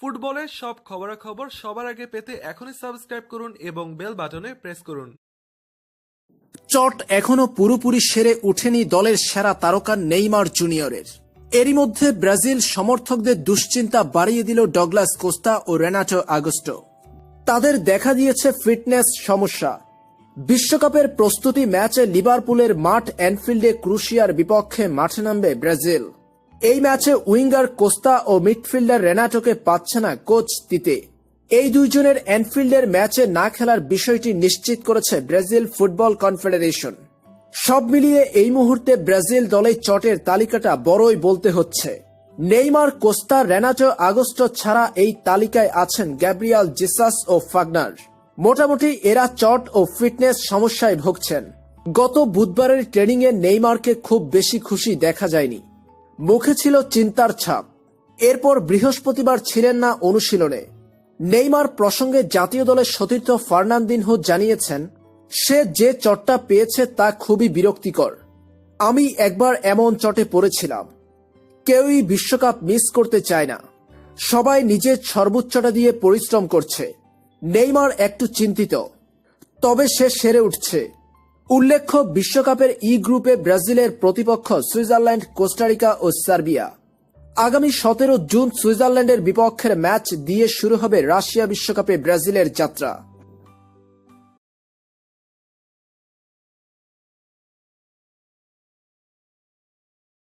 ফুটবলের সব খবরাখবর সবার আগে পেতে এখনই সাবস্ক্রাইব করুন এবং বেল বাটনে প্রেস করুন। চট এখনও পুরোপুরি সেরে উঠেনি দলের সেরা তারকা নেইমার জুনিয়রের। এরই মধ্যে ব্রাজিল সমর্থকদের দুশ্চিন্তা বাড়িয়ে দিল ডগলাস কোস্তা ও রেনাটো আগস্টো। তাদের দেখা দিয়েছে ফিটনেস সমস্যা। বিশ্বকাপের প্রস্তুতি ম্যাচে লিভারপুলের মাঠ অ্যানফিল্ডে ক্রুশিয়ার বিপক্ষে মাঠে নামবে ব্রাজিল। এই ম্যাচে উইঙ্গার কোস্তা ও মিডফিল্ডার রেনাটোকে পাচ্ছে না কোচ তিতে। এই দুইজনের অ্যানফিল্ডের ম্যাচে না খেলার বিষয়টি নিশ্চিত করেছে ব্রাজিল ফুটবল কনফেডারেশন। সব মিলিয়ে এই মুহূর্তে ব্রাজিল দলের চটের তালিকাটা বড়ই বলতে হচ্ছে। নেইমার, কোস্তা, রেনাটো, আগস্টো ছাড়া এই তালিকায় আছেন গ্যাব্রিয়াল জিসাস ও ফাগনার। মোটামুটি এরা চট ও ফিটনেস সমস্যায় ভুগছেন। গত বুধবারের ট্রেনিংয়ে নেইমারকে খুব বেশি খুশি দেখা যায়নি। মুখে ছিল চিন্তার ছাপ। এরপর বৃহস্পতিবার ছিলেন না অনুশীলনে। নেইমার প্রসঙ্গে জাতীয় দলের সতীর্থ ফার্নান্দিনহো জানিয়েছেন, সে যে চটটা পেয়েছে তা খুবই বিরক্তিকর। আমি একবার এমন চটে পড়েছিলাম। কেউই বিশ্বকাপ মিস করতে চায় না। সবাই নিজের সর্বোচ্চটা দিয়ে পরিশ্রম করছে। নেইমার একটু চিন্তিত। তবে সে সেরে উঠছে। উল্লেখ্য, বিশ্বকাপের ই গ্রুপে ব্রাজিলের প্রতিপক্ষ সুইজারল্যান্ড, কোস্টারিকা ও সার্বিয়া। আগামী সতেরো জুন সুইজারল্যান্ডের বিপক্ষের ম্যাচ দিয়ে শুরু হবে রাশিয়া বিশ্বকাপে ব্রাজিলের যাত্রা।